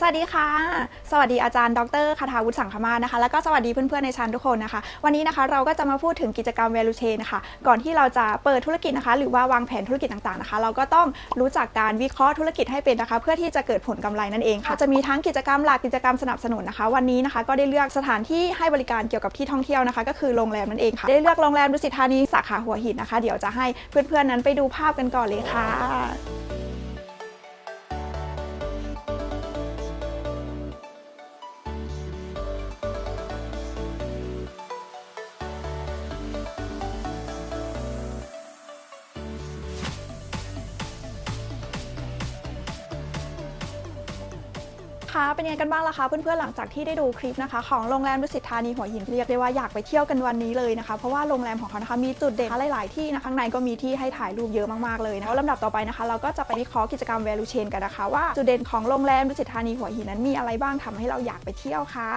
สวัสดีค่ะ สวัสดีอาจารย์ดรคาถาวุฒิสังคมานะคะ แล้วก็สวัสดีเพื่อนๆในชั้นทุกคนนะคะ วันนี้นะคะเราก็จะมาพูดถึงกิจกรรม value chain นะคะ ก่อนที่เราจะเปิดธุรกิจนะคะ หรือว่าวางแผนธุรกิจต่างๆนะคะ เราก็ต้องรู้จักการวิเคราะห์ธุรกิจให้เป็นนะคะ เพื่อที่จะเกิดผลกำไรนั่นเองค่ะ จะมีทั้งกิจกรรมหลักกิจกรรมสนับสนุนนะคะ วันนี้นะคะก็ได้เลือกสถานที่ให้บริการเกี่ยวกับที่ท่องเที่ยวนะคะ ก็คือโรงแรมนั่นเองค่ะ ได้เลือกโรงแรมดุสิตธานีสาขาหัวหินนะคะ เดี๋ยวจะให้เพื่อนๆนั้นไปดูภาพกันก่อนเลยค่ะ คะ เป็นยังไงกันบ้างล่ะคะเพื่อนๆหลังจากที่ได้ดูคลิปนะคะ ของโรงแรมดุสิตธานีหัวหินเรียกได้ว่าอยากไปเที่ยวกันวันนี้เลยนะคะ เพราะว่าโรงแรมของเขานะคะมีจุดเด่นหลายๆที่นะข้างในก็มีที่ให้ถ่ายรูปเยอะมากๆเลยนะแล้วลำดับต่อไปนะคะ เราก็จะไปวิเคราะห์กิจกรรม value chain กันนะคะ ว่าจุดเด่นของโรงแรมดุสิตธานีหัวหินนั้นมีอะไรบ้างทำให้เราอยากไปเที่ยวค่ะ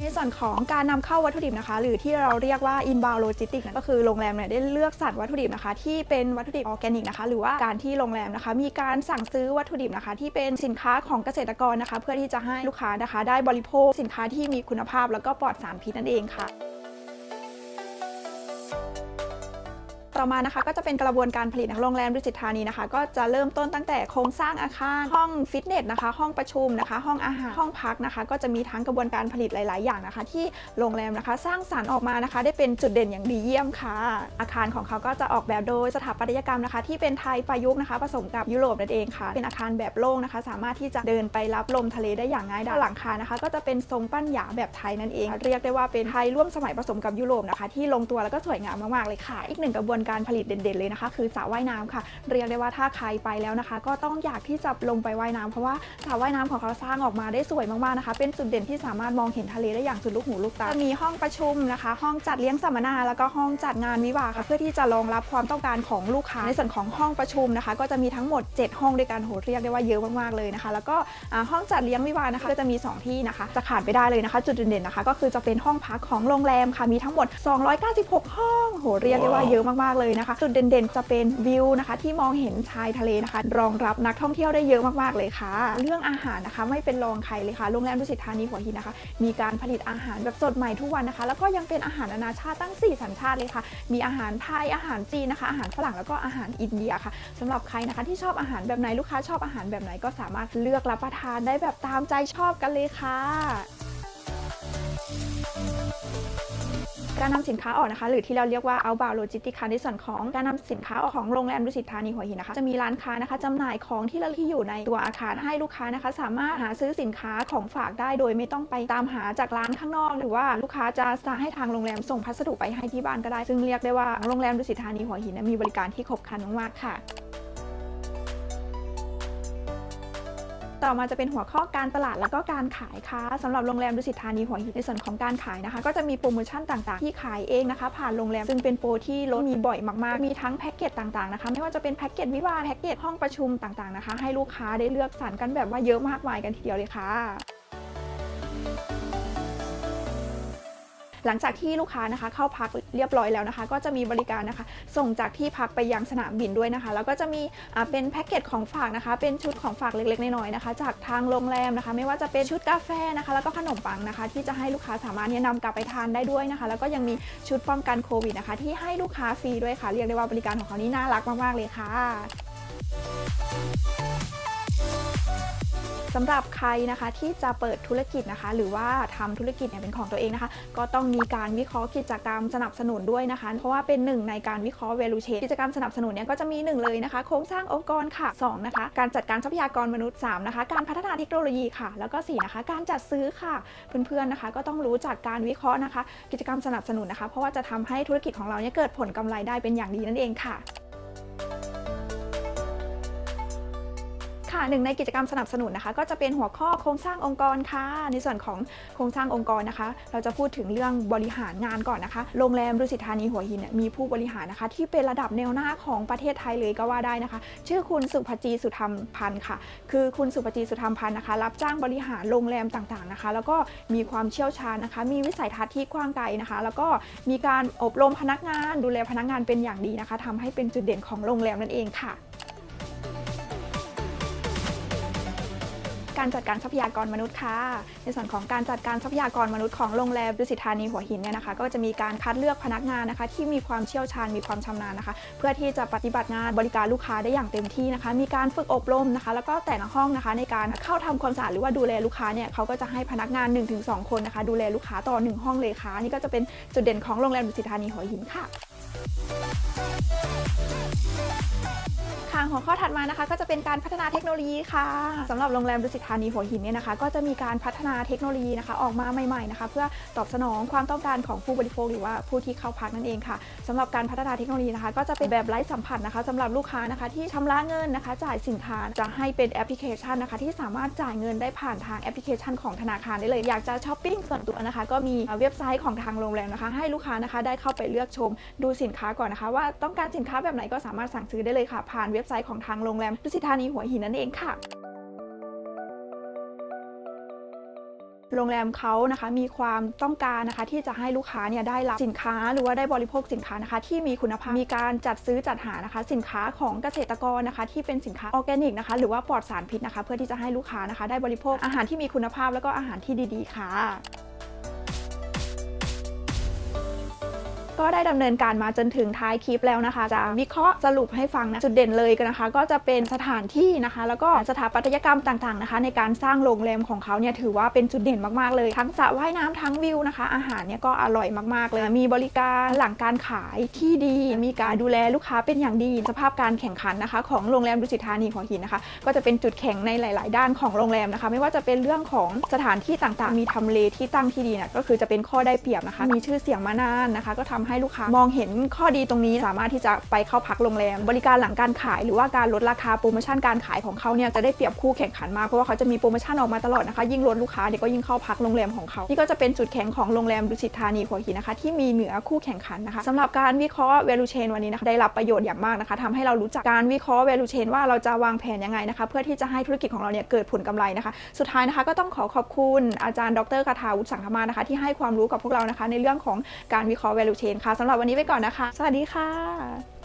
ในส่วนของการนำเข้าวัตถุดิบนะคะ หรือที่เราเรียกว่า inbound logistics ก็คือโรงแรมเนี่ยได้เลือกสรรวัตถุดิบนะคะ ที่เป็นวัตถุดิบออร์แกนิกนะคะ หรือว่าการที่โรงแรมนะคะ มีการสั่งซื้อวัตถุดิบนะคะ ที่เป็นสินค้าของเกษตรกรนะคะ เพื่อที่จะให้ลูกค้านะคะ ได้บริโภคสินค้าที่มีคุณภาพแล้วก็ปลอดสารพิษนั่นเองค่ะ ต่อมานะคะ ก็จะเป็นกระบวนการผลิตของโรงแรมดุสิตธานีนะคะ ก็จะเริ่มต้นตั้งแต่โครงสร้างอาคาร ห้องฟิตเนสนะคะ ห้องประชุมนะคะ ห้องอาหาร ห้องพักนะคะ ก็จะมีทั้งกระบวนการผลิตหลาย ๆ อย่างนะคะ ที่โรงแรมนะคะ สร้างสรรค์ออกมานะคะ ได้เป็นจุดเด่นอย่างดีเยี่ยมค่ะ อาคารของเขาก็จะออกแบบโดยสถาปัตยกรรมนะคะ ที่เป็นไทยประยุกต์นะคะ ผสมกับยุโรปนั่นเองค่ะ เป็นอาคารแบบโล่งนะคะ สามารถที่จะเดินไปรับลมทะเลได้อย่างง่ายดายหลังคานะคะ ก็จะเป็นทรงปั้นหยาแบบไทยนั่นเอง เรียกได้ว่าเป็นไทยร่วมสมัยผสมกับยุโรปนะคะ ที่ลงตัวแล้วก็สวยงามมาก ๆ เลยค่ะ อีกหนึ่งกระบวนการผลิตเด่นๆเลยนะคะ คือสระว่ายน้ำค่ะ เรียกได้ว่าถ้าใครไปแล้วนะคะ ก็ต้องอยากที่จะลงไปว่ายน้ำเพราะว่าสระว่ายน้ำของเขาสร้างออกมาได้สวยมากๆนะคะ เป็นจุดเด่นที่สามารถมองเห็นทะเลได้อย่างสุดลูกหูลูกตาจะมีห้องประชุมนะคะ ห้องจัดเลี้ยงสัมมนาแล้วก็ห้องจัดงานวิวาค่ะเพื่อที่จะรองรับความต้องการของลูกค้าในส่วนของห้องประชุมนะคะ ก็จะมีทั้งหมด 7 ห้องด้วยกันโหเรียกได้ว่าเยอะมากๆเลยนะคะ แล้วก็ห้องจัดเลี้ยงวิวานะคะก็จะมี 2 ที่นะคะ จะขาดไปได้เลยนะคะ จุดเด่นๆนะคะ ก็คือจะเป็นห้องพักของโรงแรมค่ะมีทั้งหมด 296 ห้องโหเรียกได้ว่าเยอะมากๆเลยนะคะ จุดเด่นๆจะเป็นวิวนะคะ ที่มองเห็นชายทะเลนะคะ รองรับนักท่องเที่ยวได้เยอะมากๆเลยค่ะ เรื่องอาหารนะคะไม่เป็นรองใครเลยค่ะโรงแรมดุสิตธานีหัวหินนะคะ มีการผลิตอาหารแบบสดใหม่ทุกวันนะคะ แล้วก็ยังเป็นอาหารนานาชาติตั้ง 4 สัญชาติเลยค่ะ มีอาหารไทยอาหารจีนนะคะ อาหารฝรั่งแล้วก็อาหารอินเดียค่ะสำหรับใครนะคะที่ชอบอาหารแบบไหนลูกค้าชอบอาหารแบบไหนก็สามารถเลือกรับประทานได้แบบตามใจชอบกันเลยค่ะ การนำสินค้าออกนะคะ หรือที่เราเรียกว่า outbound logistics ค่ะในส่วนของการนำสินค้าออกของโรงแรมดุสิตธานีหัวหินนะคะจะมีร้านค้านะคะจำหน่ายของที่ระลึกที่อยู่ในตัวอาคารให้ลูกค้านะคะ สามารถหาซื้อสินค้าของฝากได้โดยไม่ต้องไปตามหาจากร้านข้างนอก หรือว่าลูกค้าจะสั่งให้ทางโรงแรมส่งพัสดุไปให้ที่บ้านก็ได้ ซึ่งเรียกได้ว่าโรงแรมดุสิตธานีหัวหินมีบริการที่ครบครันมากๆค่ะ ต่อมาจะเป็นหัวข้อการตลาดแล้วก็การขายค่ะสำหรับโรงแรมดุสิตธานีหัวหินในส่วนของการขายนะคะ ก็จะมีโปรโมชั่นต่างๆ ที่ขายเองนะคะ ผ่านโรงแรมซึ่งเป็นโปรที่ลดมีบ่อยมากๆ มีทั้งแพ็กเกจต่างๆนะคะไม่ว่าจะเป็นแพ็กเกจวิวาแพ็กเกจห้องประชุมต่างๆนะคะ ให้ลูกค้าได้เลือกสรรกันแบบว่าเยอะมากมายกันทีเดียวเลยค่ะ หลังจากที่ลูกค้านะคะเข้าพักเรียบร้อยแล้วนะคะ ก็จะมีบริการนะคะ ส่งจากที่พักไปยังสนามบินด้วยนะคะ แล้วก็จะมีเป็นแพ็กเกจของฝากนะคะ เป็นชุดของฝากเล็กๆน้อยๆนะคะ จากทางโรงแรมนะคะ ไม่ว่าจะเป็นชุดกาแฟนะคะ แล้วก็ขนมปังนะคะ ที่จะให้ลูกค้าสามารถเนี่ยนำกลับไปทานได้ด้วยนะคะ แล้วก็ยังมีชุดป้องกันโควิดนะคะ ที่ให้ลูกค้าฟรีด้วยค่ะ เรียกได้ว่าบริการของเขานี่น่ารักมากๆเลยค่ะ สำหรับใครนะคะที่จะเปิดธุรกิจนะคะ หรือว่าทำธุรกิจเนี่ยเป็นของตัวเองนะคะ ก็ต้องมีการวิเคราะห์กิจกรรมสนับสนุนด้วยนะคะ เพราะว่าเป็นหนึ่งในการวิเคราะห์ value chain กิจกรรมสนับสนุนเนี่ยก็จะมีหนึ่งเลยนะคะ โครงสร้างองค์กรค่ะสองนะคะการจัดการทรัพยากรมนุษย์สามนะคะการพัฒนาเทคโนโลยีค่ะ แล้วก็สี่นะคะการจัดซื้อค่ะเพื่อนๆนะคะ ก็ต้องรู้จักการวิเคราะห์นะคะ กิจกรรมสนับสนุนนะคะ เพราะว่าจะทำให้ธุรกิจของเราเนี่ยเกิดผลกำไรได้เป็นอย่างดีนั่นเองค่ะ หนึ่งในกิจกรรมสนับสนุนนะคะ ก็จะเป็นหัวข้อโครงสร้างองค์กรค่ะ ในส่วนของโครงสร้างองค์กรนะคะ เราจะพูดถึงเรื่องบริหารงานก่อนนะคะ โรงแรมดุสิตธานีหัวหินมีผู้บริหารนะคะ ที่เป็นระดับแนวหน้าของประเทศไทยเลยก็ว่าได้นะคะ ชื่อคุณสุภจีสุธรรมพันธ์ค่ะ คือคุณสุภจีสุธรรมพันธ์นะคะ รับจ้างบริหารโรงแรมต่างๆนะคะ แล้วก็มีความเชี่ยวชาญนะคะ มีวิสัยทัศน์ที่กว้างไกลนะคะ แล้วก็มีการอบรมพนักงาน ดูแลพนักงานเป็นอย่างดีนะคะทำให้เป็นจุดเด่นของโรงแรมนั่นเองค่ะ การจัดการทรัพยากรมนุษย์ค่ะ ในส่วนของการจัดการทรัพยากรมนุษย์ของโรงแรมดุสิตธานีหัวหินเนี่ยนะคะ ก็จะมีการคัดเลือกพนักงานนะคะ ที่มีความเชี่ยวชาญมีความชำนาญนะคะ เพื่อที่จะปฏิบัติงานบริการลูกค้าได้อย่างเต็มที่นะคะ มีการฝึกอบรมนะคะ แล้วก็แต่ละห้องนะคะ ในการเข้าทำความสะอาดหรือว่าดูแลลูกค้าเนี่ยเขาก็จะให้พนักงาน 1-2 คนนะคะ ดูแลลูกค้าต่อหนึ่งห้องเลยค่ะนี่ก็จะเป็นจุดเด่นของโรงแรมดุสิตธานีหัวหินค่ะ ค่ะหัวข้อถัดมานะคะก็จะเป็นการพัฒนาเทคโนโลยีค่ะสำหรับโรงแรมดุสิตธานีหัวหินเนี่ยนะคะ ก็จะมีการพัฒนาเทคโนโลยีนะคะ ออกมาใหม่ๆนะคะ เพื่อตอบสนองความต้องการของผู้บริโภคหรือว่าผู้ที่เข้าพักนั่นเองค่ะสำหรับการพัฒนาเทคโนโลยีนะคะ ก็จะเป็นแบบไร้สัมผัสนะคะสำหรับลูกค้านะคะ ที่ชำระเงินนะคะ จ่ายสินค้าจะให้เป็นแอปพลิเคชันนะคะ ที่สามารถจ่ายเงินได้ผ่านทางแอปพลิเคชันของธนาคารได้เลยอยากจะช้อปปิ้งส่วนตัวนะคะ ก็มีเว็บไซต์ของทางโรงแรมนะคะ ให้ลูกค้านะคะได้เข้าไปเลือกชมดูสินค้าก่อนนะคะ ว่าต้องการสินค้าแบบไหนก็สามารถสั่งซื้อได้เลยค่ะ ผ่านเว็บไซต์ของทางโรงแรมดุสิตธานีหัวหินนั่นเองค่ะโรงแรมเขานะคะมีความต้องการนะคะที่จะให้ลูกค้าเนี่ยได้รับสินค้า หรือว่าได้บริโภคสินค้านะคะ ที่มีคุณภาพมีการจัดซื้อจัดหานะคะ สินค้าของเกษตรกรนะคะ ที่เป็นสินค้าออร์แกนิกนะคะ หรือว่าปลอดสารพิษนะคะ เพื่อที่จะให้ลูกค้านะคะ ได้บริโภคอาหารที่มีคุณภาพแล้วก็อาหารที่ดี ๆ ค่ะ ก็ได้ดำเนินการมาจนถึงท้ายคลิปแล้วนะคะ จะวิเคราะห์สรุปให้ฟังนะจุดเด่นเลยกันนะคะ ก็จะเป็นสถานที่นะคะ แล้วก็สถาปัตยกรรมต่างๆนะคะ ในการสร้างโรงแรมของเขาเนี่ยถือว่าเป็นจุดเด่นมากๆเลย ทั้งสระว่ายน้ำทั้งวิวนะคะ อาหารเนี่ยก็อร่อยมากๆเลยมีบริการหลังการขายที่ดี มีการดูแลลูกค้าเป็นอย่างดีสภาพการแข่งขันนะคะ ของโรงแรมดุสิตธานีหัวหินนะคะ ก็จะเป็นจุดแข็งในหลาย ๆ ด้านของโรงแรมนะคะ ไม่ว่าจะเป็นเรื่องของสถานที่ต่างๆ มีทำเลที่ตั้งที่ดีเนี่ยก็คือจะเป็นข้อได้เปรียบนะคะ มีชื่อเสียงมานานนะคะ ก็ทำให้ลูกค้ามองเห็นข้อดีตรงนี้สามารถที่จะไปเข้าพักโรงแรม บริการหลังการขายหรือว่าการลดราคาโปรโมชั่นการขายของเขาเนี่ยจะได้เปรียบคู่แข่งขันมากเพราะว่าเขาจะมีโปรโมชั่นออกมาตลอดนะคะ ยิ่งลดลูกค้าเด็กก็ยิ่งเข้าพักโรงแรมของเขานี่ก็จะเป็นจุดแข็งของโรงแรมดุสิตธานีหัวหินนะคะที่มีเหนือคู่แข่งขันนะคะสำหรับการวิเคราะห์ value chain วันนี้นะคะได้รับประโยชน์อย่างมากนะคะทำให้เรารู้จักการวิเคราะห์ value chain ว่าเราจะวางแผนยังไงนะคะ เพื่อที่จะให้ธุรกิจของเราเนี่ยเกิดผลกำไรนะคะ สุดท้ายนะคะก็ต้องขอขอบคุณอาจารย์ดรคาถาวุฒิสังคมานะคะที่ให้ความรู้กับพวกเรานะคะในเรื่องของการวิเคราะห์ value chain ค่ะสำหรับวันนี้ไปก่อนนะคะ สวัสดีค่ะ